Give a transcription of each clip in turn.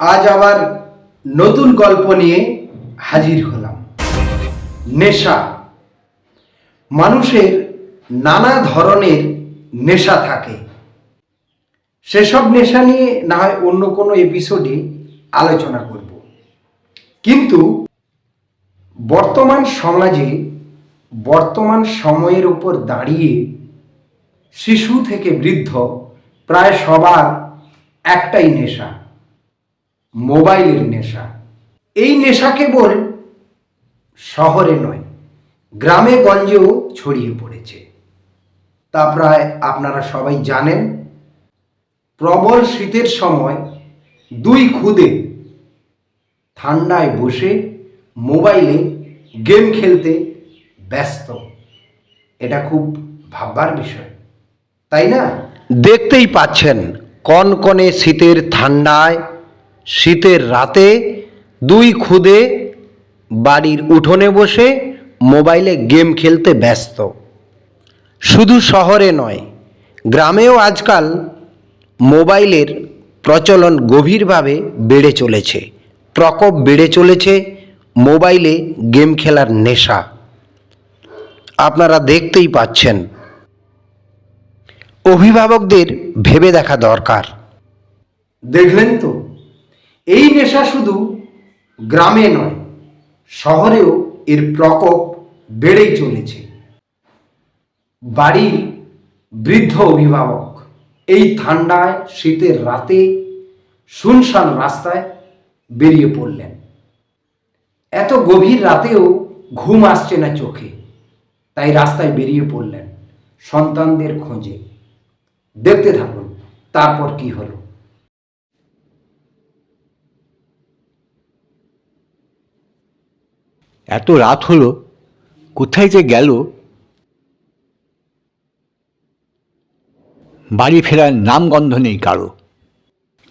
আজ আবার নতুন গল্প নিয়ে হাজির হলাম। নেশা। মানুষের নানা ধরনের নেশা থাকে। সেসব নেশা নিয়ে না হয় অন্য কোনো এপিসোডে আলোচনা করব। কিন্তু বর্তমান সমাজে বর্তমান সময়ের উপর দাঁড়িয়ে শিশু থেকে বৃদ্ধ প্রায় সবার একটাই নেশা। মোবাইলের নেশা। এই নেশা কেবল শহরে নয়, গ্রামে গঞ্জেও ছড়িয়ে পড়েছে। তা প্রায় আপনারা সবাই জানেন, প্রবল শীতের সময় দুই খুদে ঠান্ডায় বসে মোবাইলে গেম খেলতে ব্যস্ত। এটা খুব ভাববার বিষয়, তাই না? দেখতেই পাচ্ছেন, কনকনে শীতের ঠান্ডায় শীতের রাতে দুই খুদে বাড়ির উঠোনে বসে মোবাইলে গেম খেলতে ব্যস্ত। শুধু শহরে নয়, গ্রামেও আজকাল মোবাইলের প্রচলন গভীরভাবে বেড়ে চলেছে। প্রকোপ বেড়ে চলেছে মোবাইলে গেম খেলার নেশা। আপনারা দেখতেই পাচ্ছেন। অভিভাবকদের ভেবে দেখা দরকার। দেখলেন তো? এই নেশা শুধু গ্রামে নয়, শহরেও এর প্রকোপ বেড়েই চলেছে। বাড়ির বৃদ্ধ অভিভাবক এই ঠান্ডায়, শীতের রাতে শুনশান রাস্তায় বেরিয়ে পড়লেন। এত গভীর রাতেও ঘুম আসছে না চোখে, তাই রাস্তায় বেরিয়ে পড়লেন সন্তানদের খোঁজে। দেখতে থাকুন, তারপর কি হলো। এত রাত হলো, কোথায় যে গেল? বাড়ি ফেরার নাম গন্ধ নেই কারও।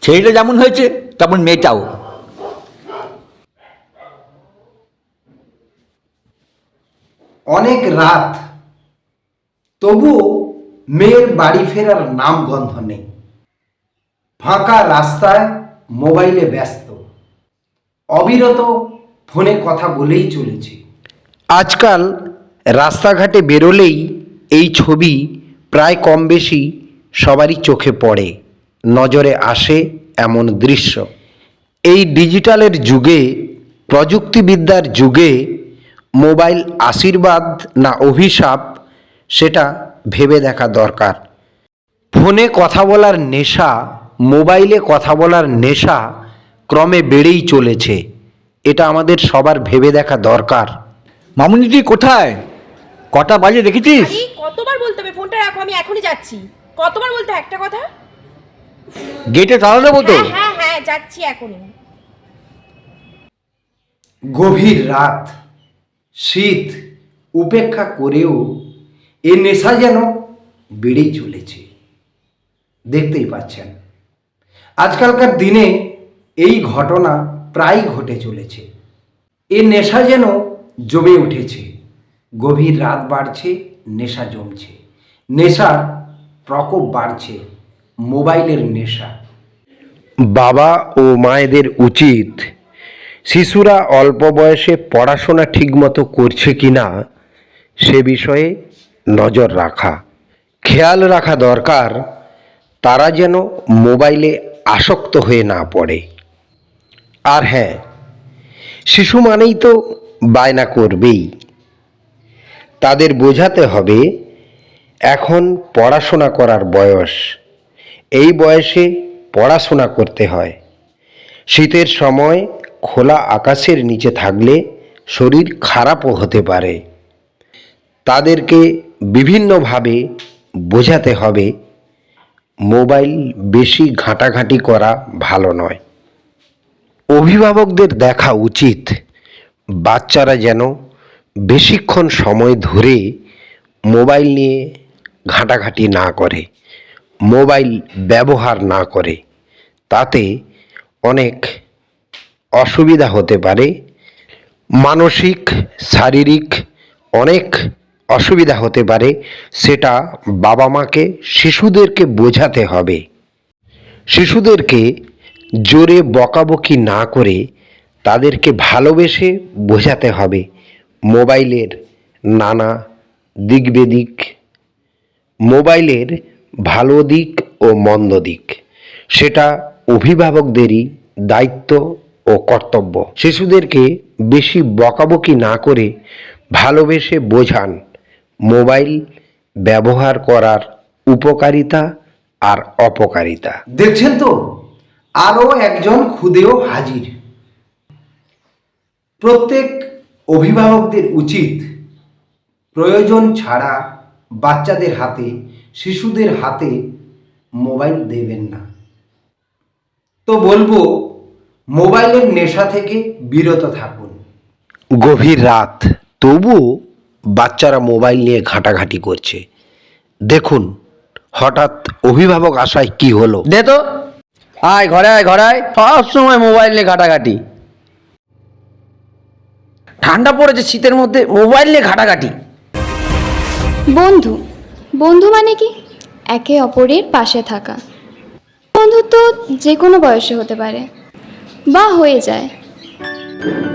ছেলেটা যেমন হয়েছে, তেমন মেয়েটাও। অনেক রাত, তবুও মেয়ের বাড়ি ফেরার নাম গন্ধ নেই। ফাঁকা রাস্তায় মোবাইলে ব্যস্ত। অবিরত ফোনে কথা বলেই চলেছে। আজকাল রাস্তাঘাটে বেরোলেই এই ছবি প্রায় কম বেশি সবারই চোখে পড়ে, নজরে আসে এমন দৃশ্য। এই ডিজিটালের যুগে, প্রযুক্তিবিদ্যার যুগে মোবাইল আশীর্বাদ না অভিশাপ, সেটা ভেবে দেখা দরকার। ফোনে কথা বলার নেশা, মোবাইলে কথা বলার নেশা ক্রমে বেড়েই চলেছে। এটা আমাদের সবার ভেবে দেখা দরকার। মামুনি তুই কোথায়? কটা বাজে দেখেছিস? আরে কতবার বলতে হবে? ফোনটা রাখো আমি এখনই যাচ্ছি। কতবার বলতে একটা কথা? গেটে তালা দেবো তো? হ্যাঁ হ্যাঁ হ্যাঁ যাচ্ছি এখনই। গভীর রাত শীত উপেক্ষা করেও এ নেশা যেন বেড়েই চলেছে। দেখতেই পাচ্ছেন। আজকালকার দিনে এই ঘটনা প্রায় ঘটে চলেছে। এ নেশা যেন জমে উঠেছে। গভীর রাত বাড়ছে, নেশা জমছে। নেশার প্রকোপ বাড়ছে, মোবাইলের নেশা। বাবা ও মায়েদের উচিত, শিশুরা অল্প বয়সে পড়াশোনা ঠিকমতো করছে কি না সে বিষয়ে নজর রাখা। খেয়াল রাখা দরকার, তারা যেন মোবাইলে আসক্ত হয়ে না পড়ে। আর হ্যাঁ শিশু মানেই তো বায়না করবেই। তাদের বোঝাতে হবে, এখন পড়াশোনা করার বয়স। এই বয়সে পড়াশোনা করতে হয়। শীতের সময় খোলা আকাশের নিচে থাকলে শরীর খারাপও হতে পারে। তাদেরকে বিভিন্নভাবে বোঝাতে হবে, মোবাইল বেশি ঘাঁটাঘাঁটি করা ভালো নয়। অভিভাবকদের দেখা উচিত। বাচ্চারা যেন বেশিক্ষণ সময় ধরে মোবাইল নিয়ে ঘাঁটাঘাঁটি না করে, মোবাইল ব্যবহার না করে, তাতে অনেক অসুবিধা হতে পারে। মানসিক, শারীরিক অনেক অসুবিধা হতে পারে, সেটা বাবা মাকে শিশুদেরকে বোঝাতে হবে। শিশুদেরকে জোরে বকাবকি না করে তাদেরকে ভালোবেসে বোঝাতে হবে মোবাইলের নানা দিক বেদিক মোবাইলের ভালো দিক ও মন্দ দিক। সেটা অভিভাবকদেরই দায়িত্ব ও কর্তব্য। শিশুদেরকে বেশি বকাবকি না করে ভালোবেসে বোঝান মোবাইল ব্যবহার করার উপকারিতা আর অপকারিতা। দেখছেন তো? আরও একজন খুদেও হাজির। প্রত্যেক অভিভাবকদের উচিত প্রয়োজন ছাড়া বাচ্চাদের হাতে শিশুদের হাতে মোবাইল দেবেন না। তো বলব মোবাইলের নেশা থেকে বিরত থাকুন। গভীর রাত তবুও বাচ্চারা মোবাইল নিয়ে ঘাঁটাঘাঁটি করছে। দেখুন হঠাৎ অভিভাবক আসায় কি হলো? দে তো। আয়, ঘরে আয় ঘরে আয়। সব সময় মোবাইল নিয়ে ঘাটাঘাটি। ঠান্ডা পড়েছে শীতের মধ্যে মোবাইল নিয়ে ঘাটাঘাটি। বন্ধু বন্ধু মানে কি? একে অপরের পাশে থাকা। বন্ধুত্ব যে কোনো বয়সে হতে পারে, বা হয়ে যায়।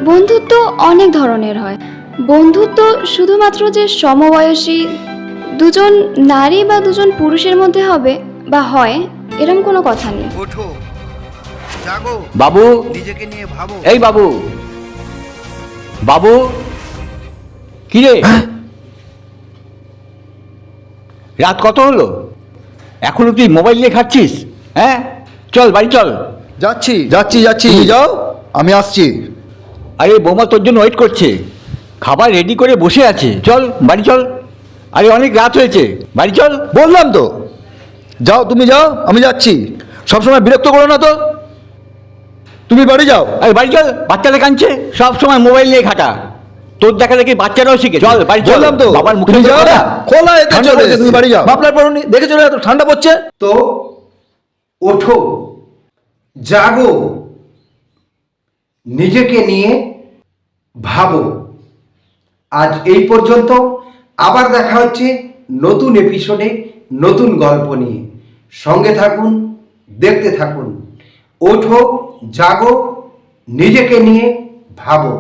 বন্ধুত্ব অনেক ধরনের হয়। বন্ধুত্ব শুধুমাত্র যে সমবয়সী দুজন নারী বা দুজন পুরুষের মধ্যে হবে বা হয় এরম কোনো কথা নেই। ওঠো জাগো বাবু। নিজেকে নিয়ে ভাবো। এই বাবু। বাবু। কি রে রাত কত হলো? এখনও তুই মোবাইল নিয়ে খাচ্ছিস? হ্যাঁ? চল বাড়ি চল। যাচ্ছি যাচ্ছি যাচ্ছি। যাও আমি আসছি। আরে বৌমা তোর জন্য ওয়েট করছে। খাবার রেডি করে বসে আছে। চল বাড়ি চল। আরে অনেক রাত হয়েছে। বাড়ি চল। বললাম তো। যাও তুমি যাও আমি যাচ্ছি। সবসময় বিরক্ত করো না তো। তুমি বাড়ি যাও। আরে বাড়ি চল বাচ্চারা কাঁদছে। সবসময় মোবাইল নিয়ে খাটা তোর দেখা দেখি বাচ্চারাও শিখে। চল বাড়ি চল। বললাম তো বাবার মুখে যাও না খোলা এতে চলে তুমি বাড়ি যাও। মাফলার পরনি দেখে চলে এত ঠান্ডা পড়ছে? তো ওঠো। জাগো। নিজেকে নিয়ে ভাবো। আজ এই পর্যন্ত। আবার দেখা হচ্ছে নতুন এপিসোডে নতুন গল্প নিয়ে। সঙ্গে থাকুন দেখতে থাকুন ওঠো জাগো নিজেকে নিয়ে ভাবো।